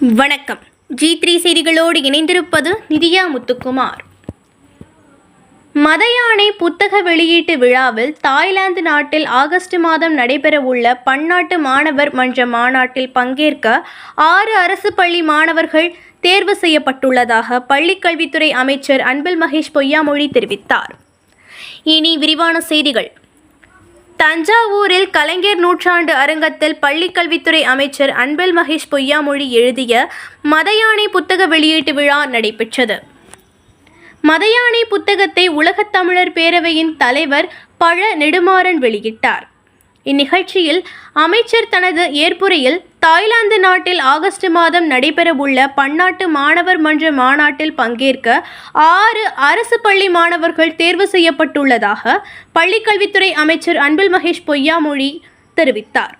வணக்கம். G three செய்திகளோடு இணைந்திருப்பது நிதியா முத்துக்குமார். மதயானை புத்தக வெளியீட்டு விழாவில் தாய்லாந்து நாட்டில் ஆகஸ்ட் மாதம் நடைபெறவுள்ள பன்னாட்டு மாணவர் மன்ற மாநாட்டில் பங்கேற்க ஆறு அரசு பள்ளி மாணவர்கள் தேர்வு செய்யப்பட்டுள்ளதாக பள்ளிக்கல்வித்துறை அமைச்சர் அன்பில் மகேஷ் பொய்யாமொழி தெரிவித்தார். இனி விரிவான செய்திகள். தஞ்சாவூரில் கலைஞர் நூற்றாண்டு அரங்கத்தில் பள்ளிக்கல்வித்துறை அமைச்சர் அன்பில் மகேஷ் பொய்யாமொழி எழுதிய மதயானை புத்தக வெளியீட்டு விழா நடைபெற்றது. மதயானை புத்தகத்தை உலகத் தமிழர் பேரவையின் தலைவர் பழ நெடுமாறன் வெளியிட்டார். இந்நிகழ்ச்சியில் அமைச்சர் தனது ஏற்புரையில் தாய்லாந்து நாட்டில் ஆகஸ்ட் மாதம் நடைபெறவுள்ள பன்னாட்டு மாணவர் மன்ற மாநாட்டில் பங்கேற்க ஆறு அரசு பள்ளி மாணவர்கள் தேர்வு செய்யப்பட்டுள்ளதாக பள்ளிக்கல்வித்துறை அமைச்சர் அன்பில் மகேஷ் பொய்யாமொழி தெரிவித்தார்.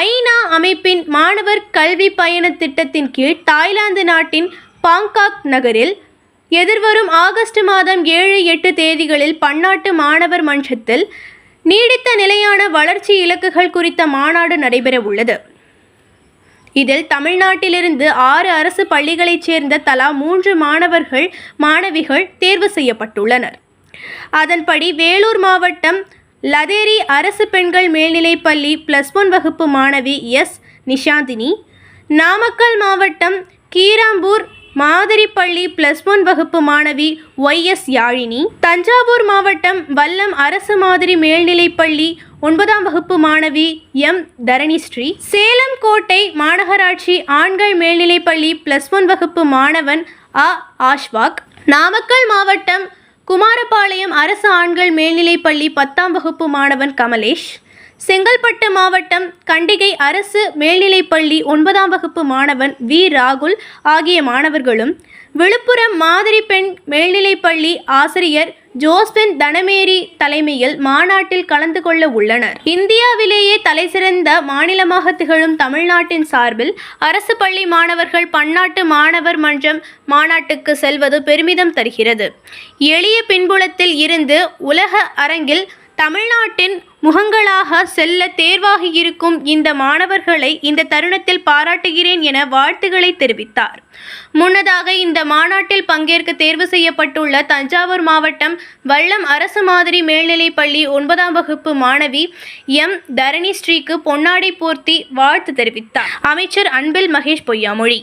ஐநா அமைப்பின் மாணவர் கல்வி பயண திட்டத்தின் கீழ் தாய்லாந்து நாட்டின் பாங்காக் நகரில் எதிர்வரும் ஆகஸ்ட் மாதம் ஏழு எட்டு தேதிகளில் பன்னாட்டு மாணவர் மன்றத்தில் நீடித்த நிலையான வளர்ச்சி இலக்குகள் குறித்த மாநாடு நடைபெற உள்ளது இதில் தமிழ்நாட்டிலிருந்து ஆறு அரசு பள்ளிகளைச் சேர்ந்த தலா மூன்று மாணவர்கள் மாணவிகள் தேர்வு செய்யப்பட்டுள்ளனர். அதன்படி வேலூர் மாவட்டம் லதேரி அரசு பெண்கள் மேல்நிலைப் பள்ளி பிளஸ் ஒன் வகுப்பு மாணவி எஸ். நிஷாந்தினி நாமக்கல் மாவட்டம் கீராம்பூர் மாதிரிப்பள்ளி பிளஸ் ஒன் வகுப்பு மாணவி ஒய் எஸ் யாழினி. தஞ்சாவூர் மாவட்டம் வல்லம் அரசு மாதிரி மேல்நிலைப்பள்ளி ஒன்பதாம் வகுப்பு மாணவி எம் தரணிஸ்ரீ. சேலம் கோட்டை மாநகராட்சி ஆண்கள் மேல்நிலைப்பள்ளி பிளஸ் ஒன் வகுப்பு மாணவன் அ ஆஷ்வாக். நாமக்கல் மாவட்டம் குமாரபாளையம் அரசு ஆண்கள் மேல்நிலைப்பள்ளி பத்தாம் வகுப்பு மாணவன் கமலேஷ். செங்கல்பட்டு மாவட்டம் கண்டிகை அரசு மேல்நிலைப்பள்ளி ஒன்பதாம் வகுப்பு மாணவன் வி. ராகுல் ஆகிய மாணவர்களும் விழுப்புரம் மாதிரி பெண் மேல்நிலைப்பள்ளி ஆசிரியர் ஜோஸ்பின் தனமேரி தலைமையில் மாநாட்டில் கலந்து கொள்ள உள்ளனர். இந்தியாவிலேயே தலைசிறந்த மாநிலமாக திகழும் தமிழ்நாட்டின் சார்பில் அரசு பள்ளி மாணவர்கள் பன்னாட்டு மாணவர் மன்றம் மாநாட்டுக்கு செல்வது பெருமிதம் தருகிறது. எளிய பின்புலத்தில் இருந்து உலக அரங்கில் தமிழ்நாட்டின் முகங்களாக செல்ல தேர்வாகியிருக்கும் இந்த மாணவர்களை இந்த தருணத்தில் பாராட்டுகிறேன் என வாழ்த்துக்களை தெரிவித்தார். முன்னதாக இந்த மாநாட்டில் பங்கேற்க தேர்வு செய்யப்பட்டுள்ள தஞ்சாவூர் மாவட்டம் வல்லம் அரசு மாதிரி மேல்நிலைப் பள்ளி ஒன்பதாம் வகுப்பு மாணவி எம். தரணி ஸ்ரீக்கு பொன்னாடை போர்த்தி வாழ்த்து தெரிவித்தார். அமைச்சர் அன்பில் மகேஷ் பொய்யாமொழி.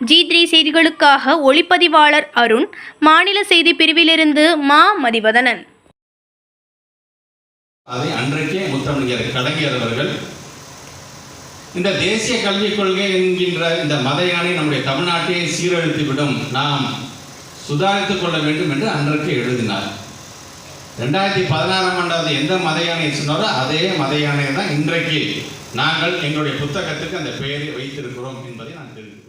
ஜி த்ரீ செய்திகளுக்காக ஒளிப்பதிவாளர் அருண். மாநில செய்தி பிரிவிலிருந்து மா மதிவதனன். அதை அன்றைக்கே முத்தமிழர் கலைஞர் அவர்கள் இந்த தேசிய கல்விக் கொள்கை என்கின்ற இந்த மத யானை நம்முடைய தமிழ்நாட்டையே சீரழித்து விடும் நாம் சுதாரித்துக் கொள்ள வேண்டும் என்று அன்றைக்கு எழுதினார். ரெண்டாயிரத்தி பதினாறாம் ஆண்டாவது எந்த மத யானை சொன்னாரோ அதே மத யானை தான் இன்றைக்கு நாங்கள் எங்களுடைய புத்தகத்துக்கு அந்த பெயரை வைத்திருக்கிறோம் என்பதை நான் தெரிவிக்கிறேன்.